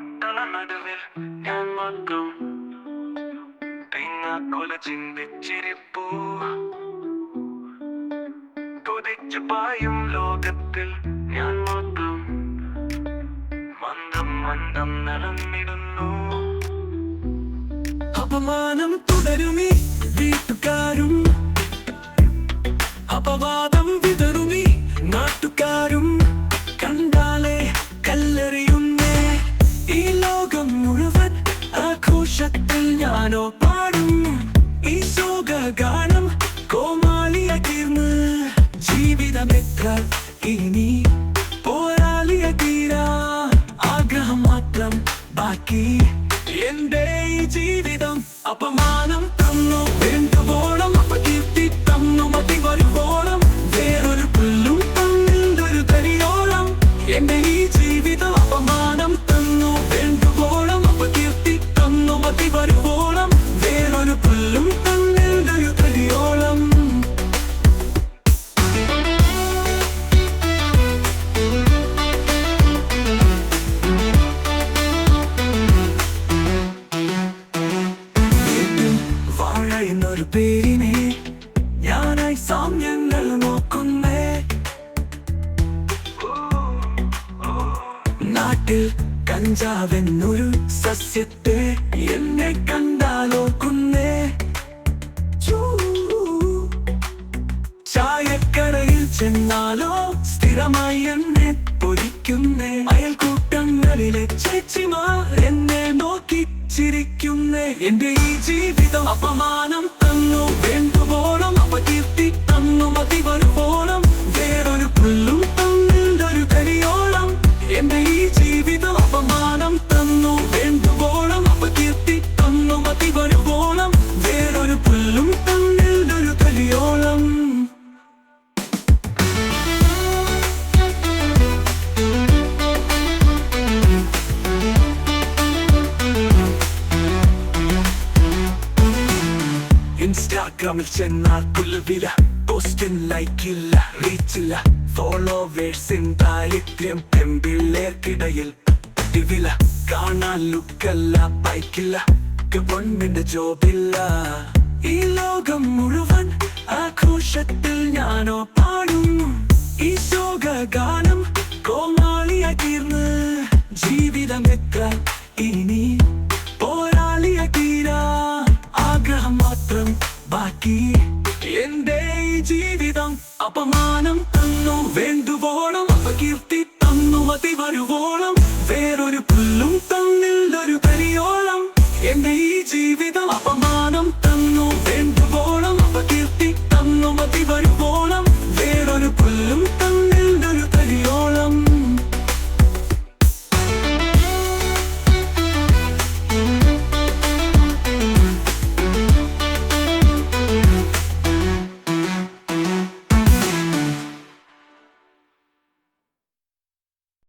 നടുവിൽ ഞാൻ മാത്രം തേങ്ങാക്കൊല ചിന്തിച്ചിരിപ്പൂ. കൊതിച്ചു പായും ലോകത്തിൽ ഞാൻ മാത്രം മന്ദം മന്ദം നടന്നിടുന്നു അപമാനം തുടരുമീ വീട്ടുകാരും. അപവാദം വിതറുമി നാട്ടുകാരും. ഞാനോ പാടും? ഈ ശോക ഗാനം കോമാളിയ തീർന്ന് ജീവിതമെത്ര ഇനി പോരാളിയ തീരാ ആഗ്രഹം മാത്രം ബാക്കി. എന്റെ ജീവിതം അപമാനം തന്നു. വേണ്ടുവോളം അപകീർത്തി തന്നു. മതി വരുവോളം വേറൊരു പുല്ലും തന്നിൽ തരിയോളം എന്റെ ഈ ജീവിതം അപമാനം പേരിനെ ഞാനായി സാമ്യങ്ങൾ നോക്കുന്നേ. നാട്ടിൽ കഞ്ചാവെന്നൊരു സസ്യത്തെ എന്നെ കണ്ടാലോക്കുന്നേ. ചായക്കടയിൽ ചെന്നാലോ സ്ഥിരമായി എന്നെ പൊരിക്കുന്നേ. അയൽക്കൂട്ടങ്ങളിലെ ചേച്ചിമാർ എന്നെ നോക്കി ചിരിക്കുന്നേ. എന്റെ ഈ ജീവിതം അപമാനം ഇൻസ്റ്റാഗ്രാമിൽ ചെന്നാൽ പുല്ലുവില പോസ്റ്റിൻ ലൈക്കില്ല റീച്ചില്ല ഫോളോവേഴ്സിൻ ദാരിദ്ര്യം പെമ്പിള്ളേർക്കിടയിൽ പതിവില കാണാൻ ലുക്കല്ല ബൈക്കില്ല ഗവൺമെന്റ് ജോബില്ല. ഈ ലോകം മുഴുവൻ ആഘോഷത്തിൽ ഞാനോ പാടും. ഈ ശോക ഗാനം കോമാളിയായി തീർന്ന് ജീവിതം എത്ര ഇനി ആക്കി എന്റെ ജീവിതം അപമാനം തന്നു വേണ്ടുവോണം അപകീർത്തി തന്നു മതി വരുവോണം വേറൊരു പുല്ലും തന്നില്ലൊരു പരിയോളം എന്റെ ഈ ജീവിതം